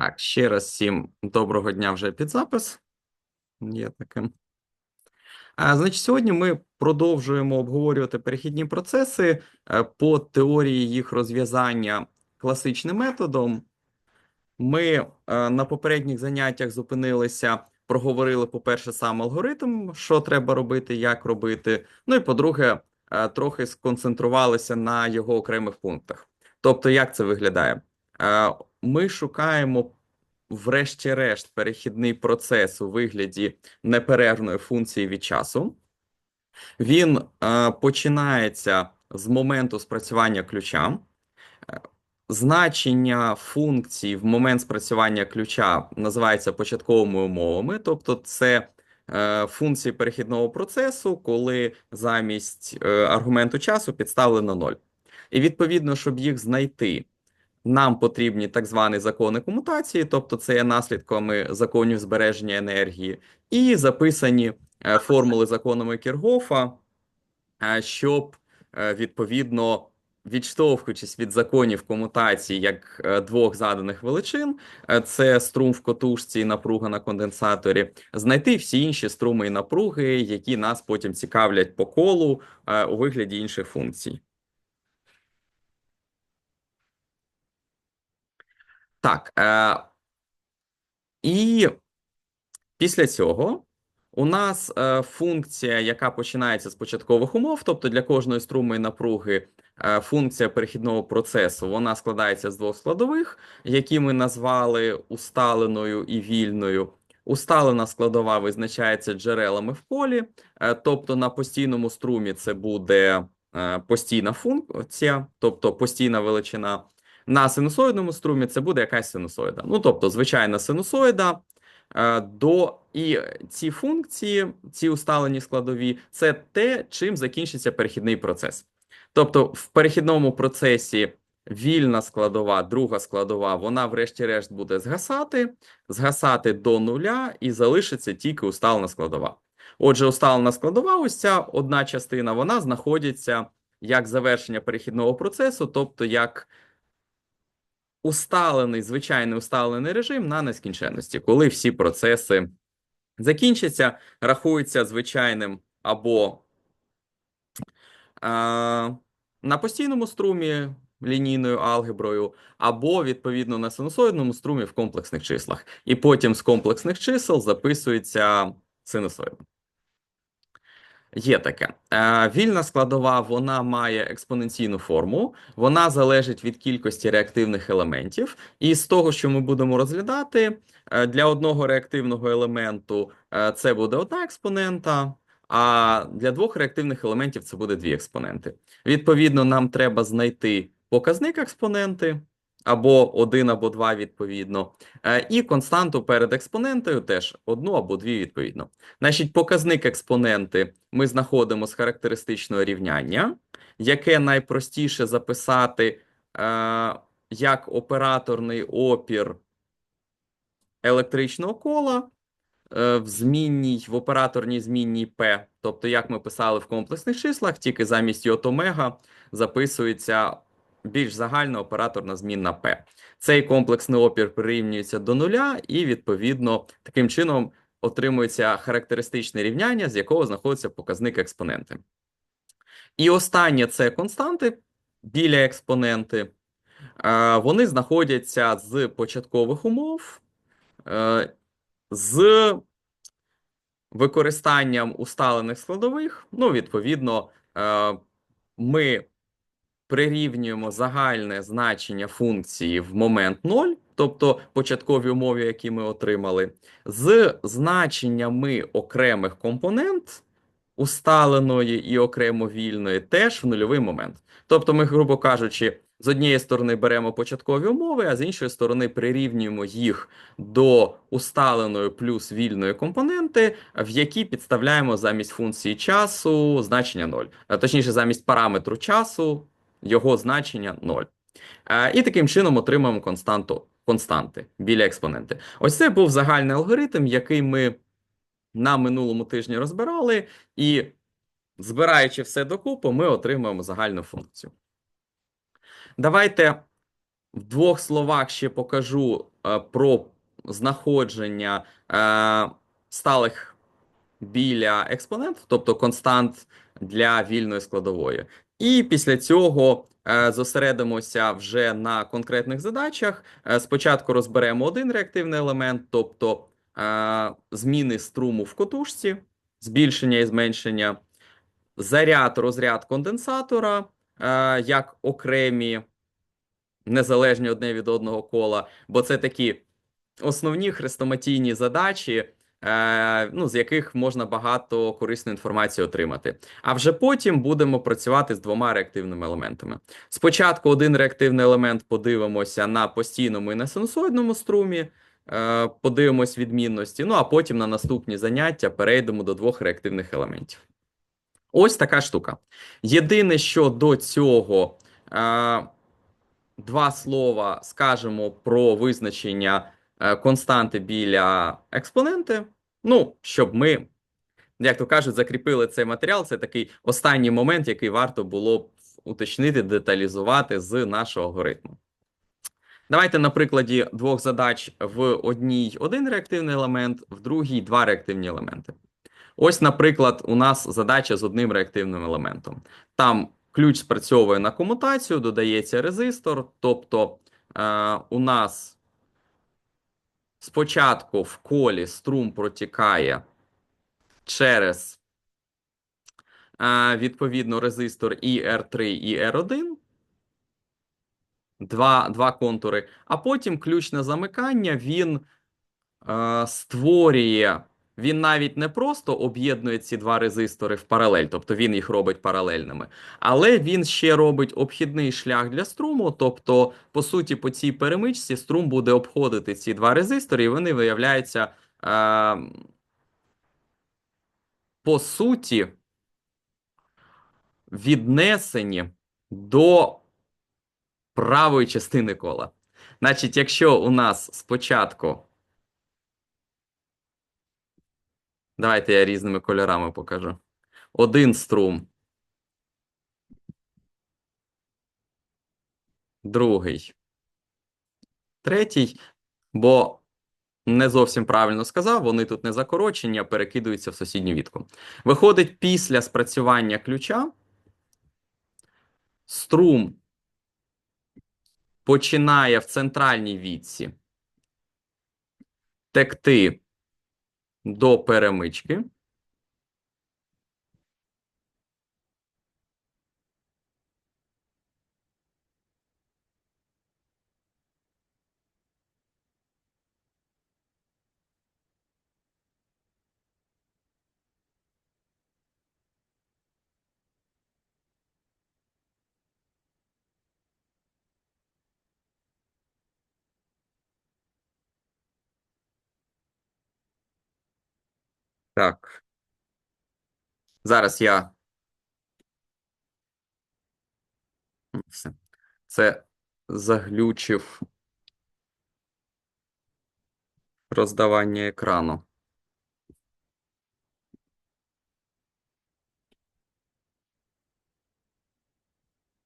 Так, ще раз всім доброго дня вже під запис. Є таким. А, значить, сьогодні ми продовжуємо обговорювати перехідні процеси е, по теорії їх розв'язання класичним методом. Ми е, на попередніх заняттях зупинилися, проговорили, по-перше, сам алгоритм, що треба робити, як робити. Ну і по-друге, е, трохи сконцентрувалися на його окремих пунктах. Тобто, як це виглядає? Ми шукаємо, врешті-решт, перехідний процес у вигляді неперервної функції від часу. Він е, починається з моменту спрацювання ключа. Е, Значення функцій в момент спрацювання ключа називається початковими умовами, тобто це е, функції перехідного процесу, коли замість е, аргументу часу підставлено 0. І відповідно, щоб їх знайти, нам потрібні так звані закони комутації, тобто це є наслідками законів збереження енергії, і записані е, формули законами Кіргофа, е, щоб е, відповідно. Відштовхуючись від законів комутації як двох заданих величин, це струм в котушці і напруга на конденсаторі, знайти всі інші струми і напруги, які нас потім цікавлять по колу у вигляді інших функцій. Так, е, і після цього у нас е, функція, яка починається з початкових умов, тобто для кожної струму і напруги е, функція перехідного процесу, вона складається з двох складових, які ми назвали усталеною і вільною. Усталена складова визначається джерелами в полі, е, тобто на постійному струмі це буде е, постійна функція, тобто постійна величина. На синусоїдному струмі це буде якась синусоїда. Ну, тобто, звичайна синусоїда. е, До і ці функції, ці усталені складові, це те, чим закінчиться перехідний процес. Тобто, в перехідному процесі вільна складова, друга складова, вона, врешті-решт, буде згасати, згасати до нуля, і залишиться тільки усталена складова. Отже, усталена складова, ось ця одна частина, вона знаходиться як завершення перехідного процесу, тобто як усталений, звичайний усталений режим на нескінченності, коли всі процеси закінчаться, рахується звичайним або а, на постійному струмі лінійною алгеброю, або відповідно на синусоїдному струмі в комплексних числах. І потім з комплексних чисел записується синусоїда. Є таке. Е, Вільна складова вона має експоненційну форму, вона залежить від кількості реактивних елементів. І з того, що ми будемо розглядати, е, для одного реактивного елементу е, це буде одна експонента, а для двох реактивних елементів це буде дві експоненти. Відповідно, нам треба знайти показник експоненти. Або один, або два, відповідно, Е, і константу перед експонентою теж одну або дві, відповідно. Значить, показник експоненти ми знаходимо з характеристичного рівняння, яке найпростіше записати е, як операторний опір електричного кола е, в змінній, в операторній змінній P. Тобто, як ми писали в комплексних числах, тільки замість йот омега записується більш загальна операторна змінна P. Цей комплексний опір прирівнюється до нуля, і відповідно таким чином отримується характеристичне рівняння, з якого знаходиться показник експоненти. І останнє це константи біля експоненти. Вони знаходяться з початкових умов, е, з використанням усталених складових. Ну, відповідно, е, ми прирівнюємо загальне значення функції в момент 0, тобто початкові умови, які ми отримали, з значеннями окремих компонент усталеної і окремо вільної теж в нульовий момент. Тобто, ми, грубо кажучи, з однієї сторони беремо початкові умови, а з іншої сторони прирівнюємо їх до усталеної плюс вільної компоненти, в які підставляємо замість функції часу значення 0. Точніше, замість параметру часу його значення 0. Е, І таким чином отримаємо константу константи біля експоненти. Ось це був загальний алгоритм, який ми на минулому тижні розбирали, і збираючи все докупи, ми отримуємо загальну функцію. Давайте в двох словах ще покажу е, про знаходження е, сталих біля експонентів, тобто констант для вільної складової. І після цього е, зосередимося вже на конкретних задачах. Е, спочатку розберемо один реактивний елемент, тобто е, зміни струму в котушці, збільшення і зменшення, заряд, розряд конденсатора як окремі незалежні одне від одного кола, бо це такі основні хрестоматійні задачі, ну, з яких можна багато корисної інформації отримати. А вже потім будемо працювати з двома реактивними елементами. Спочатку один реактивний елемент подивимося на постійному і на синусоїдному струмі. е, Подивимось відмінності, ну а потім на наступні заняття перейдемо до двох реактивних елементів. Ось така штука. Єдине, що до цього е, два слова скажемо про визначення е, константи біля експоненти. Ну, щоб ми, як то кажуть, закріпили цей матеріал. Це такий останній момент, який варто було б уточнити, деталізувати з нашого алгоритму. Давайте на прикладі двох задач в одній один реактивний елемент, в другій два реактивні елементи. Ось, наприклад, у нас задача з одним реактивним елементом. Там ключ спрацьовує на комутацію, додається резистор, тобто е, у нас спочатку в колі струм протікає через відповідно резистор і R3 і R1. Два, два контури, а потім ключ на замикання він е, створює він навіть не просто об'єднує ці два резистори в паралель, тобто він їх робить паралельними, але він ще робить обхідний шлях для струму. Тобто, по суті, по цій перемичці струм буде обходити ці два резистори, і вони виявляються, е, по суті, віднесені до правої частини кола. Значить, якщо у нас спочатку Давайте я різними кольорами покажу. Один струм. Другий. Третій. Бо не зовсім правильно сказав, вони тут не закорочені, а перекидуються в сусідню вітку. Виходить, після спрацювання ключа струм починає в центральній вітці текти до перемички. Так. Зараз я. Все. Це заглючив роздавання екрану.